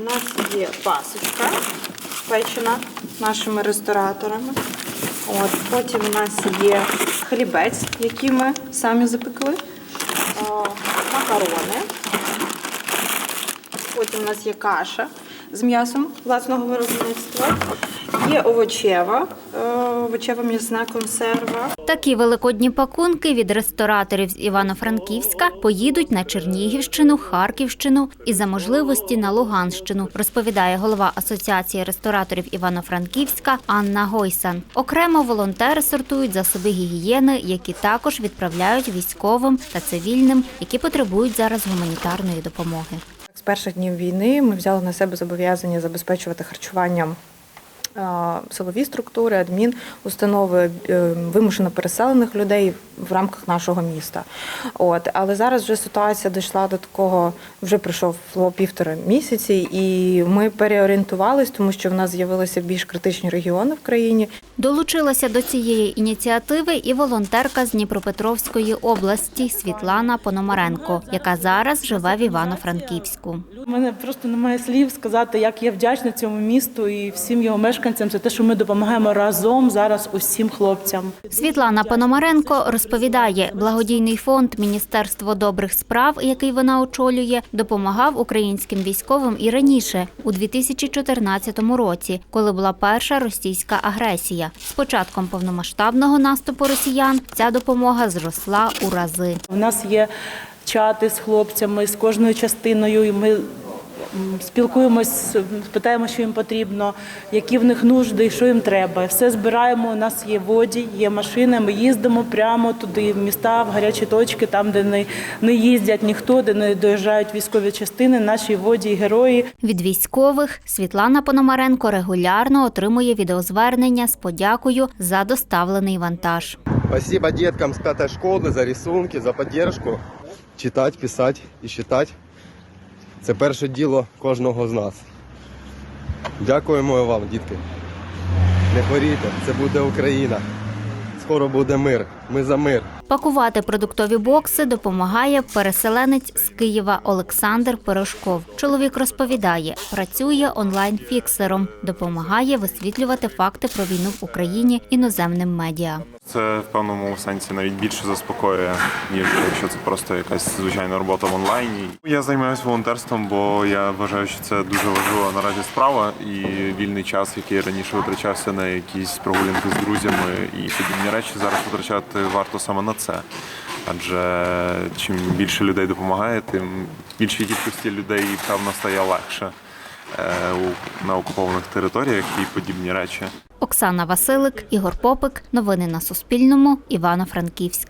У нас є пасочка печена нашими рестораторами. От, потім у нас є хлібець, який ми самі запекли, О, макарони. Потім у нас є каша з м'ясом власного виробництва. Є овочева, е, овочева м'ясна консерва. Такі великодні пакунки від рестораторів з Івано-Франківська поїдуть на Чернігівщину, Харківщину і за можливості на Луганщину, розповідає голова Асоціації рестораторів Івано-Франківська Анна Гойсан. Окремо волонтери сортують засоби гігієни, які також відправляють військовим та цивільним, які потребують зараз гуманітарної допомоги. З перших днів війни ми взяли на себе зобов'язання забезпечувати харчуванням силові структури, адмін, установи е, вимушено переселених людей в рамках нашого міста. От але зараз вже ситуація дійшла до такого, вже пройшов півтора місяці, і ми переорієнтувались, тому що в нас з'явилися більш критичні регіони в країні. Долучилася до цієї ініціативи і волонтерка з Дніпропетровської області Світлана Пономаренко, яка зараз живе в Івано-Франківську. У мене просто немає слів сказати, як я вдячна цьому місту і всім його мешканцям за те, що ми допомагаємо разом зараз усім хлопцям. Світлана Пономаренко розповідає, благодійний фонд Міністерство добрих справ, який вона очолює, допомагав українським військовим і раніше, у 2014 році, коли була перша російська агресія. З початком повномасштабного наступу росіян ця допомога зросла у рази. У нас є чати з хлопцями, з кожною частиною, і ми спілкуємось, питаємо, що їм потрібно, які в них нужди і що їм треба. Все збираємо. У нас є водій, є машини. Ми їздимо прямо туди, в міста, в гарячі точки, там, де не, не їздять ніхто, де не доїжджають військові частини. Наші водії, герої. Від військових Світлана Пономаренко регулярно отримує відеозвернення з подякою за доставлений вантаж. Спасибо деткам с пятой школы за рисунки, за поддержку. Читати, писати і читати. Це перше діло кожного з нас. Дякуємо вам, дітки. Не хворійте, це буде Україна. Скоро буде мир. Ми за мир. Пакувати продуктові бокси допомагає переселенець з Києва Олександр Пирожков. Чоловік розповідає, працює онлайн-фіксером, допомагає висвітлювати факти про війну в Україні іноземним медіа. Це в певному сенсі навіть більше заспокоює, ніж якщо це просто якась звичайна робота в онлайні. Я займаюся волонтерством, бо я вважаю, що це дуже важлива наразі справа, і вільний час, який раніше витрачався на якісь прогулянки з друзями і подібні речі, зараз витрачати варто саме на це. Адже чим більше людей допомагає, тим більшій кількості людей певно стає легше на окупованих територіях і подібні речі. Оксана Василик, Ігор Попик. Новини на Суспільному. Івано-Франківськ.